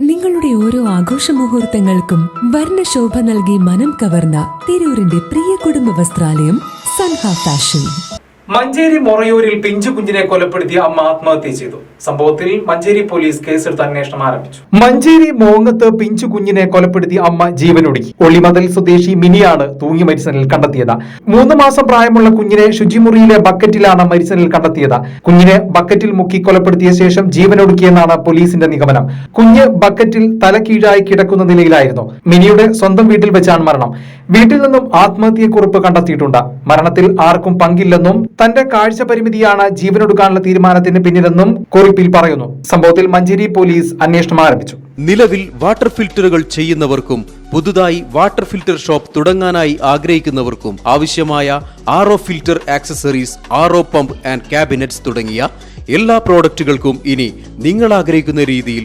നിങ്ങളുടെ ഓരോ ആഘോഷ മുഹൂർത്തങ്ങൾക്കും വർണശോഭ നൽകി മനം കവർന്ന തിരൂരിന്റെ പ്രിയ കുടുംബ വസ്ത്രാലയം സൻഹ ഫാഷൻ. മഞ്ചേരി മൊറയൂരിൽ പിഞ്ചു കുഞ്ഞിനെ കൊലപ്പെടുത്തിയ അമ്മ ആത്മഹത്യ ചെയ്തു. സംഭവത്തിൽ മഞ്ചേരി പോലീസ് കേസെടുത്ത് അന്വേഷണം ആരംഭിച്ചു. മഞ്ചേരി മോങ്ങത്ത് പിഞ്ചു കുഞ്ഞിനെ കൊലപ്പെടുത്തിയ അമ്മ ജീവനൊടുക്കി. ഒളിമതൽ സ്വദേശി മിനിയാണ് തൂങ്ങി മരിച്ചനിൽ കണ്ടെത്തിയത്. മൂന്ന് മാസം പ്രായമുള്ള കുഞ്ഞിനെ ശുചിമുറിയിലെ ബക്കറ്റിലാണ് മരിച്ചനിൽ കണ്ടെത്തിയത്. കുഞ്ഞിനെ ബക്കറ്റിൽ മുക്കി കൊലപ്പെടുത്തിയ ശേഷം ജീവനൊടുക്കിയെന്നാണ് പോലീസിന്റെ നിഗമനം. കുഞ്ഞ് ബക്കറ്റിൽ തലകീഴായി കിടക്കുന്ന നിലയിലായിരുന്നു. മിനിയുടെ സ്വന്തം വീട്ടിൽ വെച്ചാണ് മരണം. വീട്ടിൽ നിന്നും ആത്മഹത്യക്കുറിപ്പ് കണ്ടെത്തിയിട്ടുണ്ട്. മരണത്തിൽ ആർക്കും പങ്കില്ലെന്നും തന്റെ കാഴ്ച പരിമിതിയാണ് ജീവനൊടുക്കാനുള്ള തീരുമാനത്തിന് പിന്നിലെന്നും കുറിപ്പിൽ പറയുന്നു. സംഭവത്തിൽ മഞ്ചേരി പോലീസ് അന്വേഷണം ആരംഭിച്ചു. നിലവിൽ വാട്ടർ ഫിൽറ്ററുകൾ ചെയ്യുന്നവർക്കും പുതുതായി വാട്ടർ ഫിൽറ്റർ ഷോപ്പ് തുടങ്ങാനായി ആഗ്രഹിക്കുന്നവർക്കും ആവശ്യമായ R O filter accessories R O pump and cabinets തുടങ്ങിയ എല്ലാ പ്രോഡക്റ്റുകൾക്കും ഇനി നിങ്ങൾ ആഗ്രഹിക്കുന്ന രീതിയിൽ